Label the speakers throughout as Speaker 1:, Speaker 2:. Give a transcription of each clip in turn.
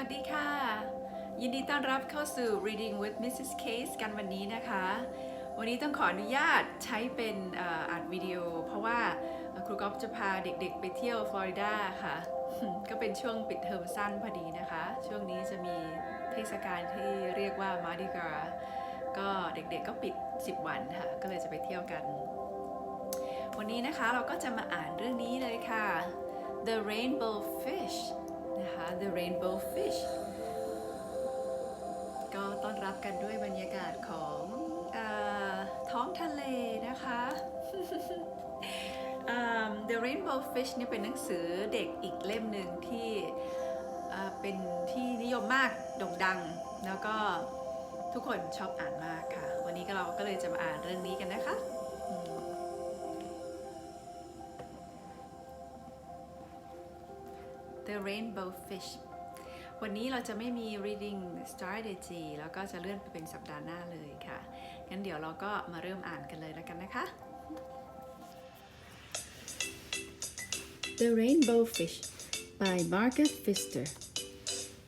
Speaker 1: วัสดีค่ะ ยินดีต้อนรับเข้าสู่ Reading with Mrs. Case กันวันนี้นะคะ วันนี้ต้องขออนุญาตใช้เป็นอ่ออัดวิดีโอ เพราะว่าครูก๊อฟจะพาเด็กๆไปเที่ยวฟลอริดาค่ะ ก็เป็นช่วงปิดเทอมสั้นพอดีนะคะ ช่วงนี้จะมีเทศกาลที่เรียกว่า Mardi Gras ก็เด็กๆก็ปิด 10 วันค่ะ ก็เลยจะไปเที่ยวกัน วันนี้นะคะเราก็จะมาอ่านเรื่องนี้เลยค่ะ The Rainbow Fish นะคะ The Rainbow Fish ก็ต้อนรับกันด้วยบรรยากาศของอท้องทะเลนะคะ The Rainbow Fish เนี่ยเป็นหนังสือเด็กอีกเล่มหนึ่งที่เอ่อเป็นที่นิยมมากโด่งดัง แล้วก็ทุกคนชอบอ่านมากค่ะ วันนี้ก็เราก็เลยจะมาอ่านเรื่องนี้กันนะคะ The Rainbow Fish วันนี้เราจะไม่มี reading strategy แล้วก็จะเลื่อนไปเป็นสัปดาห์หน้าเลยค่ะ งั้นเดี๋ยวเราก็มาเริ่มอ่านกันเลยแล้วกันนะคะ The Rainbow Fish by Margaret Pfister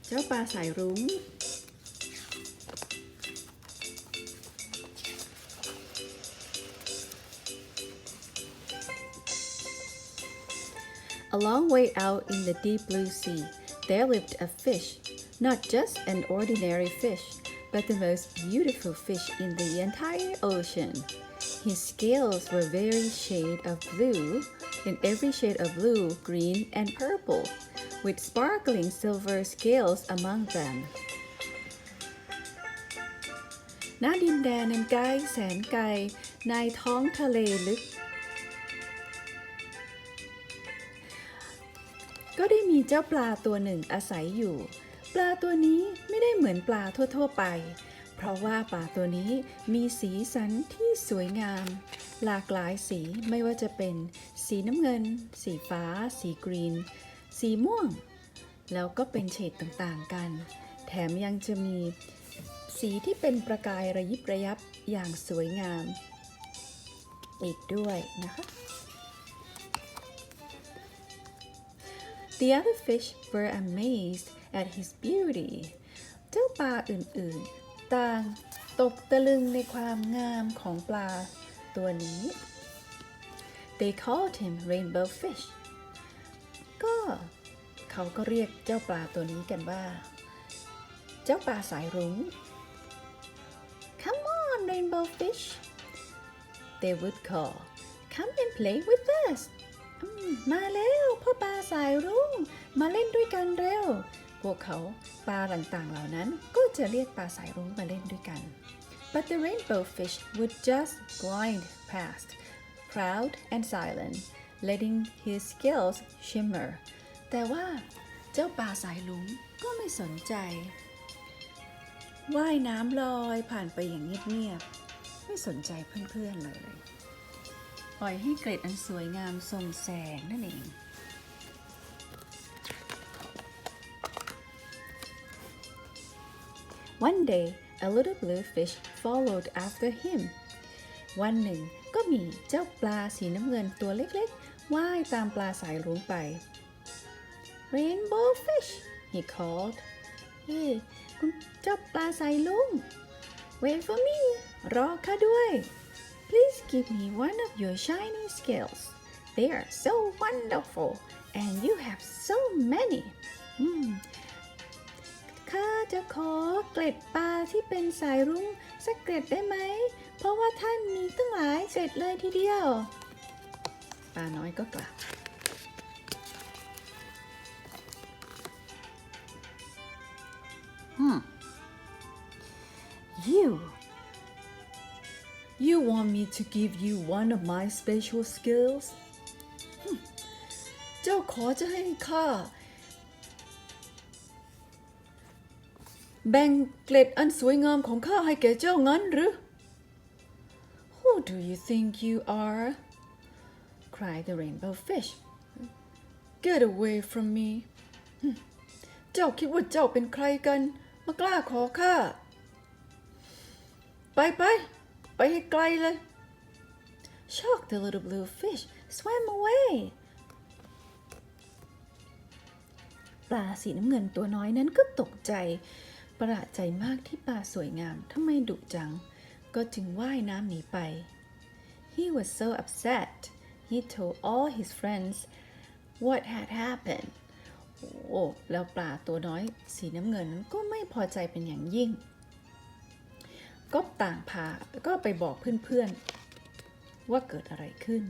Speaker 1: เจ้าปลาสายรุ้ง
Speaker 2: A long way out in the deep blue sea, there lived a fish, not just an ordinary fish, but the most beautiful fish in the entire ocean. His scales were very shade of blue, in every shade of blue, green, and purple, with sparkling silver scales among them. ณดินแดนอันไกลแสนไกลในท้องทะเลลึก ก็ได้มีเจ้าปลาตัวหนึ่งอาศัยอยู่ ปลาตัวนี้ไม่ได้เหมือนปลาทั่ว ๆไป เพราะว่าปลาตัวนี้มีสีสันที่สวยงาม หลากหลายสีไม่ว่าจะเป็น สีน้ำเงิน สีฟ้า สีกรีน สีม่วง แล้วก็เป็นเฉดต่างๆกัน แถมยังจะมีสีที่เป็นประกายระยิบระยับอย่างสวยงาม อีกด้วยนะคะ The other fish were amazed at his beauty เจ้าปลาอื่นๆ ต่างตกตะลึงในความงามของปลาตัวนี้ They called him rainbow fish ก็เขาก็เรียกเจ้าปลาตัวนี้กันว่า เจ้าปลาสายรุ้ง Come on rainbow fish they would call come and play with us มาแล้วพ่อปลาสายรุ้งมาเล่นด้วยกันเร็ว พวกเขาปลาต่างๆเหล่านั้นก็จะเรียกปลาสายรุ้งมาเล่นด้วยกัน but the rainbow fish would just glide past proud and silent letting his scales shimmer แต่ว่าเจ้าปลาสายรุ้งก็ไม่สนใจว่ายน้ำลอยผ่านไปอย่างเงียบๆไม่สนใจเพื่อนๆเลย ปล่อยให้เกร็ดอันสวยงามส่งแสงนั่นเอง One day a little blue fish followed after him วันหนึ่งก็มีเจ้าปลาสีน้ำเงินตัวเล็กๆว่ายตามปลาสายรุ้งไป Rainbow fish he called เฮ้คุณเจ้าปลาสายลุง Wait for me รอข้าด้วย Please give me one of your shiny scales. They are so wonderful, and you have so many. อืมข้าจะขอเกล็ดปลาที่เป็นสายรุ้งสักเกล็ดได้ไหม เพราะว่าท่านมีตั้งหลายเกล็ดเลยทีเดียว ปลาน้อยก็กล่าว Hmm. You. You want me to give you one of my special skills? เจ้าขอจะให้ข้าแบ่งเกล็ดอันสวยงามของข้าให้แก่เจ้างั้นหรือ Who do you think you are? cried the rainbow fish. Get away from me. เจ้าคิดว่าเจ้าเป็นใครกัน มากล้าขอข้า ไปไป ไปให้ไกลเลย Shocked the little blue fish swam away ปลาสีน้ำเงินตัวน้อยนั้นก็ตกใจ ประหลาดใจมากที่ปลาสวยงามทำไมดุจัง ก็จึงว่ายน้ำหนีไป He was so upset. He told all his friends what had happened. โอ้แล้วปลาตัวน้อยสีน้ำเงินนั้นก็ไม่พอใจเป็นอย่างยิ่ง ก็ต่างพาก็ไปบอกเพื่อนๆ ว่าเกิดอะไรขึ้น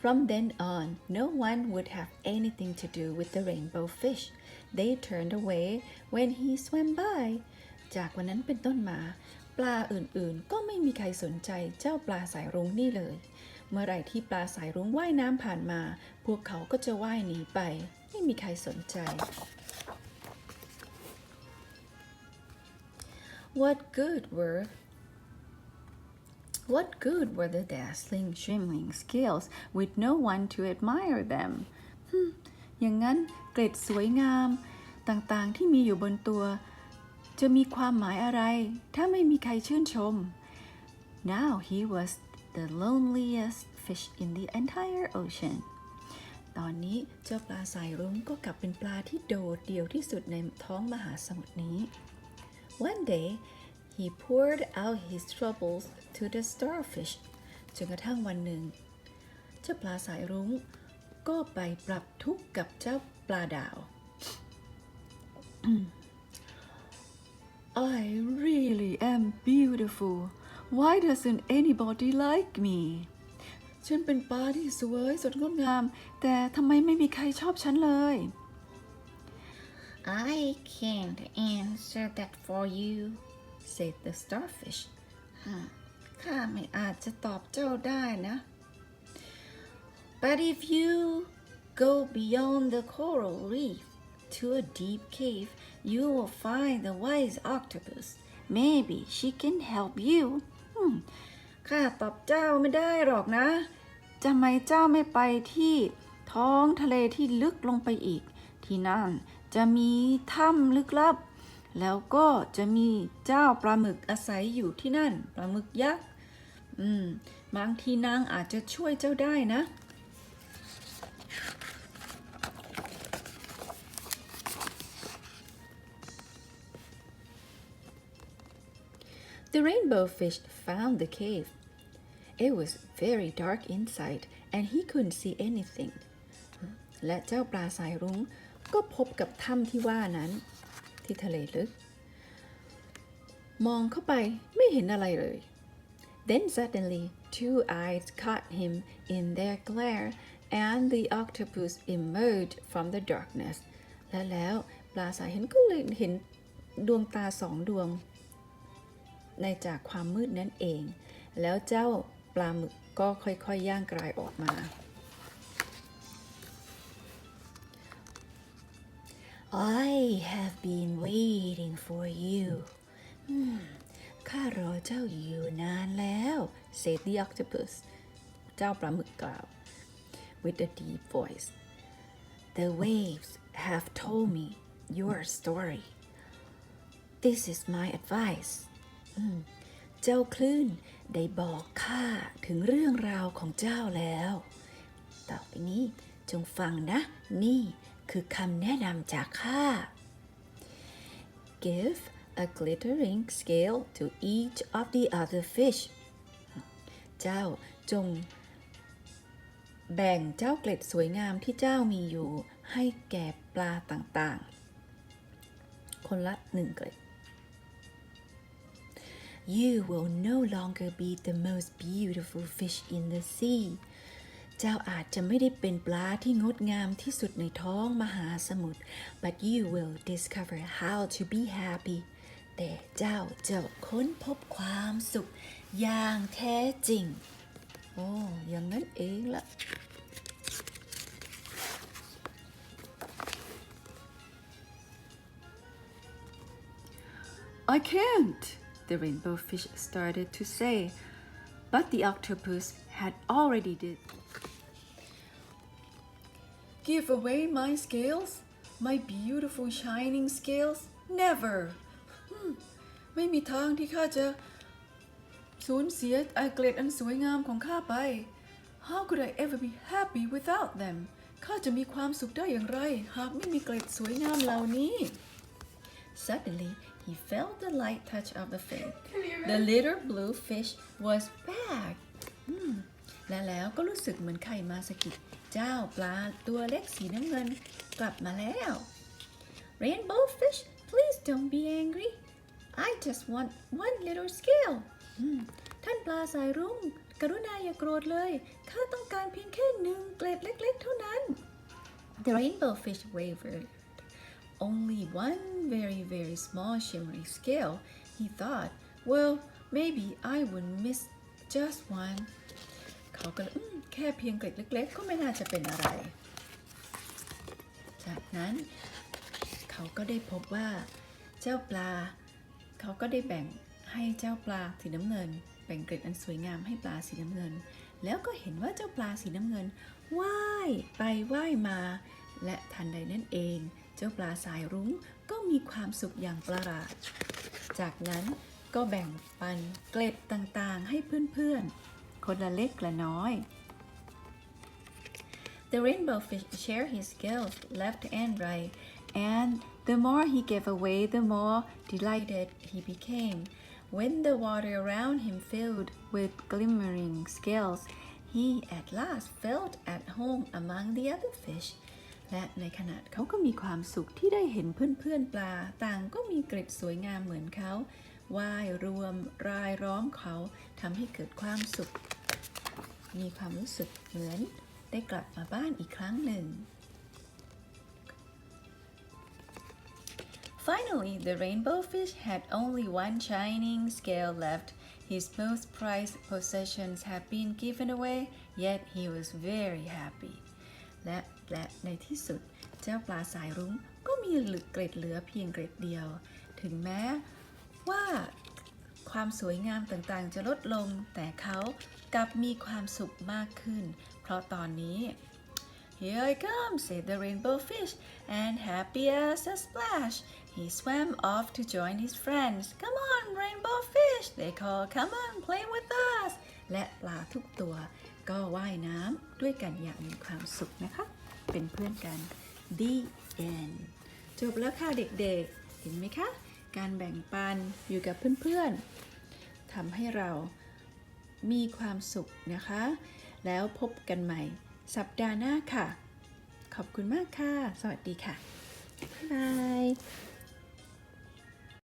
Speaker 2: From then on, no one would have anything to do with the rainbow fish. They turned away when he swam by. จากวันนั้นเป็นต้นมา ปลาอื่นๆ ก็ไม่มีใครสนใจเจ้าปลาสายรุ้งนี่เลย เมื่อไหร่ที่ปลาสายรุ้งว่ายน้ำผ่านมา พวกเขาก็จะว่ายหนีไป ไม่มีใครสนใจ What good were What good were the dazzling, shimmering scales with no one to admire them? ฮึ่มอย่างนั้นเกล็ดสวยงามต่างๆที่มีอยู่บนตัว จะมีความหมายอะไร ถ้าไม่มีใครชื่นชม Now he was the loneliest fish in the entire ocean. ตอนนี้เจ้าปลาสายรุ้งก็กลับเป็นปลาที่โดดเดี่ยวที่สุดในท้องมหาสมุทรนี้ One day he poured out his troubles to the starfish จนกระทั่งวันหนึ่ง เจ้าปลาสายรุ้ง ก็ไปปรับทุกข์กับเจ้าปลาดาว I really am beautiful. Why doesn't anybody like me? ฉันเป็นปลาที่สวยสดงดงาม แต่ทำไมไม่มีใครชอบฉันเลย
Speaker 3: I can't answer that for you,
Speaker 2: said the starfish
Speaker 3: ข้าไม่อาจจะตอบเจ้าได้นะ But if you go beyond the coral reef to a deep cave, you will find the wise octopus. Maybe she can help you.
Speaker 2: อืมข้าตอบเจ้าไม่ได้หรอกนะทำไมเจ้าไม่ไปที่ท้องทะเลที่ลึกลงไปอีก ที่นั่นจะมีถ้ำลึกลับ แล้วก็จะมีเจ้าปลาหมึกอาศัยอยู่ที่นั่น ปลาหมึกยักษ์อืมบางทีนางอาจจะช่วยเจ้าได้นะ The rainbow fish found the cave. It was very dark inside and he couldn't see anything. และเจ้าปลาสายรุ้งก็พบกับถ้ำที่ว่านั้น ที่ทะเลลึก มองเข้าไปไม่เห็นอะไรเลย Then suddenly two eyes caught him in their glare and the octopus emerged from the darkness และแล้วปลาสายเห็นก็เลยเห็นดวงตาสองดวง ในจากความมืดนั่นเอง แล้วเจ้าปลาหมึกก็ค่อยๆย่างกลายออกมา
Speaker 3: I have been waiting for you.
Speaker 2: ข้ารอเจ้าอยู่นานแล้ว said the octopus เจ้าปลาหมึกกล่าว with a deep voice
Speaker 3: The waves have told me your story. This is my advice.
Speaker 2: เจ้าคลื่นได้บอกข้าถึงเรื่องราวของเจ้าแล้ว ต่อไปนี้จงฟังนะ นี่ คือคำแนะนำจากข้า Give a glittering scale to each of the other fish เจ้าจง แบ่งเจ้าเกล็ดสวยงามที่เจ้ามีอยู่ ให้แก่ปลาต่างๆ คนละหนึ่งเกล็ด
Speaker 3: You will no longer be the most beautiful fish in the sea.
Speaker 2: เจ้าอาจจะไม่ได้เป็นปลาที่งดงามที่สุดในท้องมหาสมุทร
Speaker 3: but you will discover how to be happy.
Speaker 2: แต่เจ้าจะค้นพบความสุขอย่างแท้จริง โอ้อย่างนั้นเองละ I can't, the rainbow fish started to say, but the octopus had already did. Give away my scales, my beautiful shining scales? Never. อืมไม่มีทางที่ข้าจะสูญเสียไอเกล็ดอันสวยงามของข้าไป How could I ever be happy without them? ข้าจะมีความสุขได้อย่างไร หากไม่มีเกล็ดสวยงามเหล่านี้
Speaker 3: Suddenly, he felt the light touch of the fin. The little blue fish was back.
Speaker 2: อืม และแล้วก็รู้สึกเหมือนใครมาสกิดเจ้าปลาตัวเล็กสีน้ำเงินกลับมาแล้ว
Speaker 3: Rainbow fish, please don't be angry. I just want one little scale.
Speaker 2: ท่านปลาสายรุ้งกรุณาอย่าโกรธเลยข้าต้องการเพียงแค่หนึ่งเกล็ดเล็ก ๆ เท่านั้น
Speaker 3: The rainbow fish wavered. Only one very, very small shimmering scale. He thought, well, maybe I would miss just one.
Speaker 2: เขาก็เลยแค่เพียงเกล็ดเล็ก ๆ ก็ไม่น่าจะเป็นอะไร จากนั้นเขาก็ได้พบว่าเจ้าปลา เขาก็ได้แบ่งให้เจ้าปลาสีน้ำเงินแบ่งเกล็ดอันสวยงามให้ปลาสีน้ำเงิน แล้วก็เห็นว่าเจ้าปลาสีน้ำเงินว่ายไปว่ายมา และทันใดนั่นเอง เจ้าปลาสายรุ้งก็มีความสุขอย่างประหลาด จากนั้นก็แบ่งปันเกล็ดต่างๆ ให้เพื่อนๆ คนละเล็กละน้อย
Speaker 3: The rainbow fish shared his scales left and right, and the more he gave away, the more delighted he became. When the water around him filled with glimmering scales, he at last felt at home among the other fish.
Speaker 2: และในขณะเขาก็มีความสุขที่ได้เห็นเพื่อนๆปลา ต่างก็มีเกร็ดสวยงามเหมือนเขา ว่ายรวมรายล้อมเขาทำให้เกิดความสุข มีความรู้สึกเหมือนได้กลับมาบ้านอีกครั้งหนึ่ง
Speaker 3: Finally, the rainbow fish had only one shining scale left. His most prized possessions had been given away, yet he was very happy.
Speaker 2: และและในที่สุด เจ้าปลาสายรุ้งก็มีเหลือเกร็ดเหลือเพียงเกร็ดเดียว ถึงแม้ ว่าความสวยงามต่างๆ จะลดลง แต่เขากลับมีความสุขมากขึ้น เพราะตอนนี้
Speaker 3: Here I come, said the rainbow fish, and happy as a splash, he swam off to join his friends. Come on, rainbow fish, they call, come on, play with us.
Speaker 2: และปลาทุกตัวก็ว่ายน้ำด้วยกันอย่างมีความสุขนะคะ เป็นเพื่อนกัน The end จบแล้วค่ะเด็กๆ เห็นไหมคะ การแบ่งปันอยู่กับเพื่อนๆทำให้เรามีความสุขนะคะ แล้วพบกันใหม่สัปดาห์หน้าค่ะ ขอบคุณมากค่ะ สวัสดีค่ะ บ๊ายบาย